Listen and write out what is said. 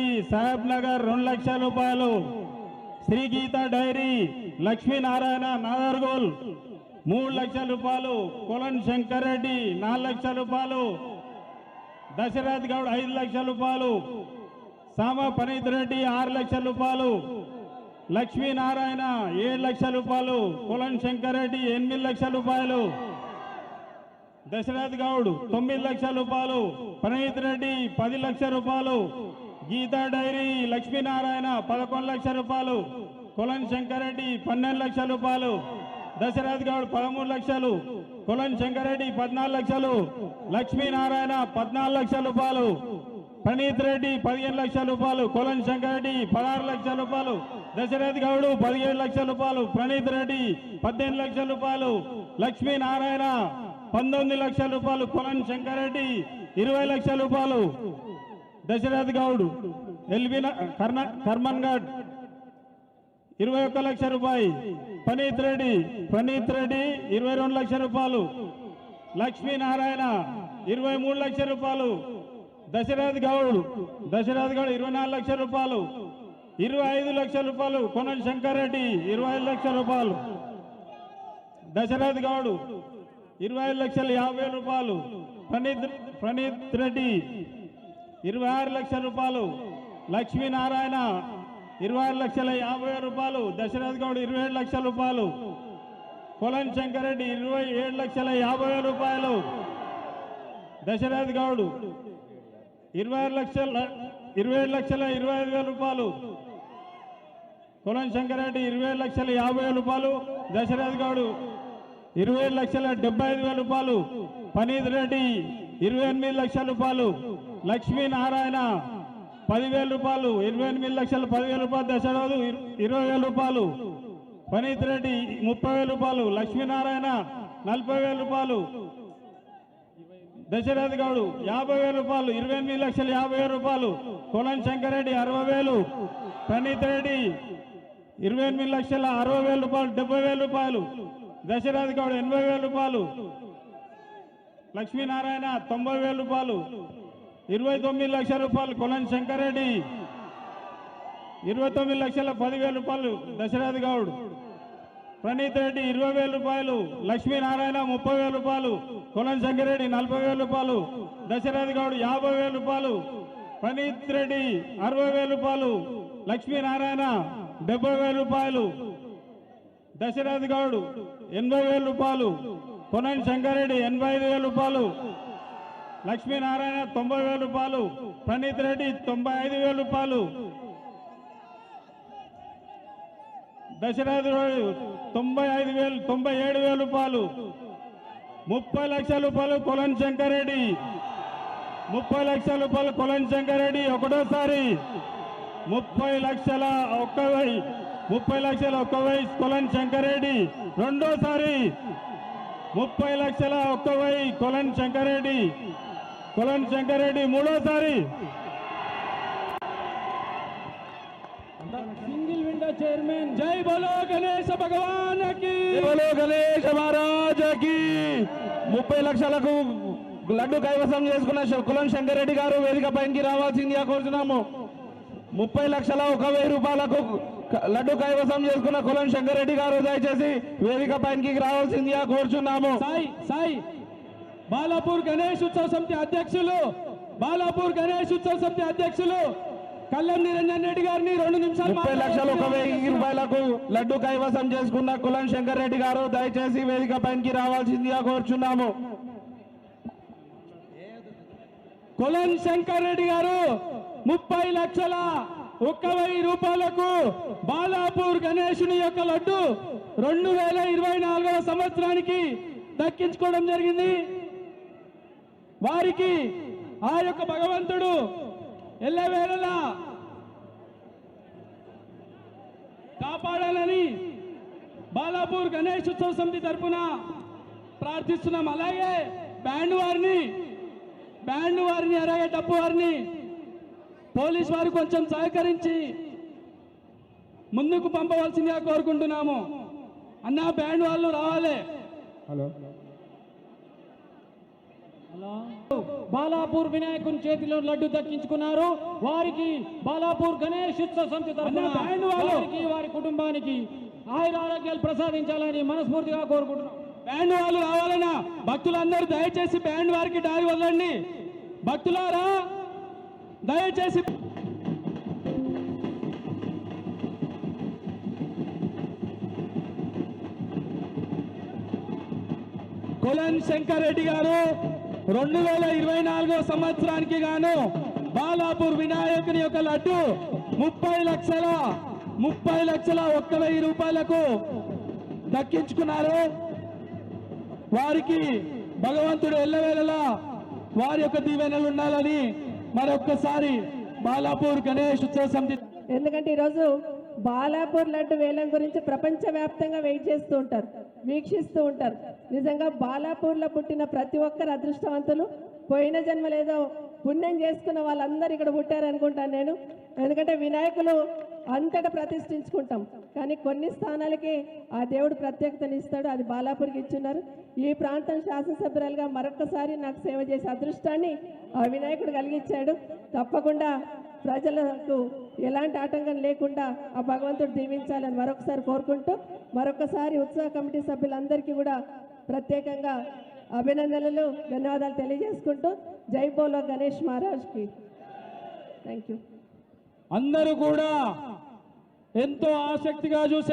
సాహెబ్ నగర్ రెండు లక్షల రూపాయలు. శ్రీ గీత డైరీ లక్ష్మీనారాయణ నాగర్గోల్ మూడు లక్షల రూపాయలు. కొలన్ శంకర్ రెడ్డి నాలుగు లక్షల రూపాయలు. దశరథ్ గౌడ్ ఐదు లక్షల రూపాయలు. సామ పనీత్ రెడ్డి ఆరు లక్షల రూపాయలు. లక్ష్మీనారాయణ ఏడు లక్షల రూపాయలు. కొలన్ శంకర్ రెడ్డి ఎనిమిది లక్షల రూపాయలు. దశరథ్ గౌడ్ తొమ్మిది లక్షల రూపాయలు. ప్రణీత్ రెడ్డి పది లక్షల రూపాయలు. గీతా డైరీ లక్ష్మీనారాయణ పదకొండు లక్షల రూపాయలు కొలన్ శంకరెడ్డి పన్నెండు లక్షల రూపాయలు దశరథ్ గౌడ్ పదమూడు లక్షలు కొలన్ శంకరెడ్డి పద్నాలుగు లక్షలు లక్ష్మీనారాయణ పద్నాలుగు లక్షల రూపాయలు ప్రణీత్ రెడ్డి పదిహేను లక్షల రూపాయలు కొలన్ శంకరెడ్డి పదహారు లక్షల రూపాయలు దశరథ్ గౌడ్ పదిహేడు లక్షల రూపాయలు ప్రణీత్ రెడ్డి పద్దెనిమిది లక్షల రూపాయలు లక్ష్మీనారాయణ పంతొమ్మిది లక్షల రూపాయలు కొలన్ శంకరెడ్డి ఇరవై లక్షల రూపాయలు దశరథ్ గౌడ్ ఎల్బి కర్ణ కర్మన్ గడ్. ఇరవై ఒక్క లక్ష రూపాయి. పనీత్ రెడ్డి పనీత్ రెడ్డి ఇరవై రెండు లక్షల రూపాయలు. లక్ష్మీనారాయణ ఇరవై మూడు లక్షల రూపాయలు. దశరథ్ గౌడ్ దశరథ్ గౌడ్ ఇరవై నాలుగు లక్షల రూపాయలు. ఇరవై ఐదు లక్షల రూపాయలు. కొనల్ శంకర్ రెడ్డి ఇరవై ఐదు లక్షల రూపాయలు. దశరథ్ గౌడ్ ఇరవై ఐదు లక్షల యాభై వేల రూపాయలు. ప్రణీత్ ప్రణీత్ రెడ్డి ఇరవై ఆరు లక్షల రూపాయలు. లక్ష్మీనారాయణ ఇరవై ఆరు లక్షల యాభై వేల రూపాయలు. దశరథ్ గౌడ్ ఇరవై ఏడు లక్షల రూపాయలు. కొలన్ శంకరెడ్డి ఇరవై ఏడు లక్షల యాభై వేల రూపాయలు. దశరథ్ గౌడ్ ఇరవై ఆరు లక్షల ఇరవై ఏడు లక్షల ఇరవై ఐదు వేల రూపాయలు. కొలన్ శంకరెడ్డి ఇరవై లక్షల యాభై వేల రూపాయలు. దశరథ్ గౌడ్ ఇరవై లక్షల డెబ్బై ఐదు వేల రూపాయలు. పనీత్ రెడ్డి ఇరవై ఎనిమిది లక్షల రూపాయలు. లక్ష్మీనారాయణ పదివేల రూపాయలు ఇరవై ఎనిమిది లక్షల పదివేల రూపాయలు దశరథు ఇరవై వేల రూపాయలు పనీత్ రెడ్డి ముప్పై వేల రూపాయలు లక్ష్మీనారాయణ నలభై వేల రూపాయలు దశరథ్ గౌడు యాభై వేల రూపాయలు ఇరవై ఎనిమిది లక్షల యాభై వేల రూపాయలు కొలం శంకరెడ్డి అరవై వేలు ప్రణీత్ రెడ్డి ఇరవై ఎనిమిది లక్షల అరవై వేల రూపాయలు డెబ్బై వేల రూపాయలు దశరథ్ గౌడ్ ఎనభై వేల రూపాయలు లక్ష్మీనారాయణ తొంభై వేల రూపాయలు ఇరవై తొమ్మిది లక్షల రూపాయలు కొలన్ శంకరెడ్డి ఇరవై తొమ్మిది లక్షల పదివేల రూపాయలు దశరథ్ గౌడ్. ప్రణీత్ రెడ్డి ఇరవై వేల రూపాయలు లక్ష్మీనారాయణ ముప్పై వేల రూపాయలు కొలన్ శంకరెడ్డి నలభై వేల రూపాయలు దశరథ్ గౌడ్ యాభై వేల రూపాయలు ప్రణీత్ రెడ్డి అరవై వేల రూపాయలు లక్ష్మీనారాయణ డెబ్బై వేల రూపాయలు దశరథ్ గౌడ్ ఎనభై వేల రూపాయలు కొనన్ శంకరెడ్డి ఎనభై ఐదు వేల రూపాయలు లక్ష్మీనారాయణ తొంభై వేల రూపాయలు ప్రణీత్ రెడ్డి తొంభై ఐదు వేల రూపాయలు. దశరథ తొంభై ఐదు వేలు తొంభై ఏడు వేల రూపాయలు. ముప్పై లక్షల రూపాయలు కొలన్ శంకరెడ్డి. ముప్పై లక్షల రూపాయలు కొలన్ శంకరెడ్డి ఒకటోసారి. ముప్పై లక్షల ఒక్క ముప్పై లక్షల ఒక్క వెయ్యి కొలన్ శంకరెడ్డి రెండోసారి. ముప్పై లక్షల ఒక్క వై కొలన్ శంకరెడ్డి. కొలన్ శంకరెడ్డి మూడోసారి. Single window chairman. జై బోలో గణేశ భగవాన్ బోలో గణేష్ మహారాజకి. ముప్పై లక్షలకు లడ్డు కైవసం చేసుకున్న కులం శంకరెడ్డి గారు వేదిక పైకి రావాల్సిందిగా కోరుతున్నాము ముప్పై లక్షల ఒక వెయ్యి రూపాయలకు లడ్డు కైవసం చేసుకున్న కులం శంకరెడ్డి గారు దయచేసి వేదిక పైకి రావాల్సిందిగా కోరుచున్నాము. సాయి సాయి బాలాపూర్ గణేష్ ఉత్సవ సమితి అధ్యక్షులు బాలాపూర్ గణేష్ ఉత్సవ సమితి అధ్యక్షులు కల్లం నిరంజన్ రెడ్డి గారిని రెండు నిమిషాలు ముప్పై లక్షల ఒక వెయ్యి రూపాయలకు లడ్డు కైవసం చేసుకున్న కులం శంకరెడ్డి గారు దయచేసి వేదిక పైకి రావాల్సిందిగా కోరుచున్నాము. కొలన్ శంకర్ రెడ్డి గారు ముప్పై లక్షల ఒక్క వెయ్యి రూపాయలకు బాలాపూర్ గణేశుని యొక్క లడ్డు రెండు వేల ఇరవై నాలుగవ సంవత్సరానికి దక్కించుకోవడం జరిగింది. వారికి ఆ యొక్క భగవంతుడు ఎల్లవేళలా కాపాడాలని బాలాపూర్ గణేష్ ఉత్సవ సమితి తరపున ప్రార్థిస్తున్నాం. అలాగే బ్యాండ్ వారిని బ్యాండ్ వారిని అలాగే డబ్బు వారిని పోలీస్ వారు కొంచెం సహకరించి ముందుకు పంపవలసిందిగా కోరుకుంటున్నాము. అన్న బ్యాండ్ వాళ్ళు రావాలి. హలో. బాలాపూర్ వినాయకుని చేతిలో లడ్డు దక్కించుకున్నారు. వారికి బాలాపూర్ గణేష్ ఉత్సవ సమితి వారికి వారి కుటుంబానికి ఆయుర ఆరోగ్యాలు ప్రసాదించాలని మనస్ఫూర్తిగా కోరుకుంటున్నాం. బ్యాండ్ వాళ్ళు రావాలన్నా భక్తులందరూ దయచేసి బ్యాండ్ వారికి దారి వదలండి. భక్తులారా దయచేసి కొలన్ శంకర్ రెడ్డి గారు రెండు వేల ఇరవై నాలుగో సంవత్సరానికి గాను బాలాపూర్ వినాయకుని యొక్క లడ్డు ముప్పై లక్షల ముప్పై లక్షల ఒక్క వెయ్యి రూపాయలకు దక్కించుకున్నారు. వారికి భగవంతుడు ఎల్లవేళలా వారి యొక్క దీవెనలు ఉండాలని మరొక్కసారి బాలాపూర్ గణేష్ ఉత్సవ సమితి ఎందుకంటే ఈరోజు బాలాపూర్ లడ్డు వేలం గురించి ప్రపంచవ్యాప్తంగా వెయిట్ చేస్తూ ఉంటారు వీక్షిస్తూ ఉంటారు. నిజంగా బాలాపూర్లో పుట్టిన ప్రతి ఒక్కరు అదృష్టవంతులు. పోయిన జన్మలేదో పుణ్యం చేసుకున్న వాళ్ళందరూ ఇక్కడ పుట్టారు అనుకుంటాను నేను. ఎందుకంటే వినాయకులు అంతటా ప్రతిష్ఠించుకుంటాం. కానీ కొన్ని స్థానాలకి ఆ దేవుడు ప్రత్యేకతను ఇస్తాడు అది బాలాపూర్కి ఇచ్చున్నారు. ఈ ప్రాంతం శాసనసభ్యురాలుగా మరొకసారి నాకు సేవ చేసే అదృష్టాన్ని ఆ వినాయకుడు కలిగించాడు. తప్పకుండా ప్రజలకు ఎలాంటి ఆటంకం లేకుండా ఆ భగవంతుడు దీవించాలని మరొకసారి కోరుకుంటూ మరొకసారి ఉత్సవ కమిటీ సభ్యులందరికీ కూడా ప్రత్యేకంగా అభినందనలు ధన్యవాదాలు తెలియజేసుకుంటూ జై బోలో గణేష్ మహారాజ్కి. థ్యాంక్ యూ అందరూ కూడా ఎంతో ఆసక్తిగా చూసే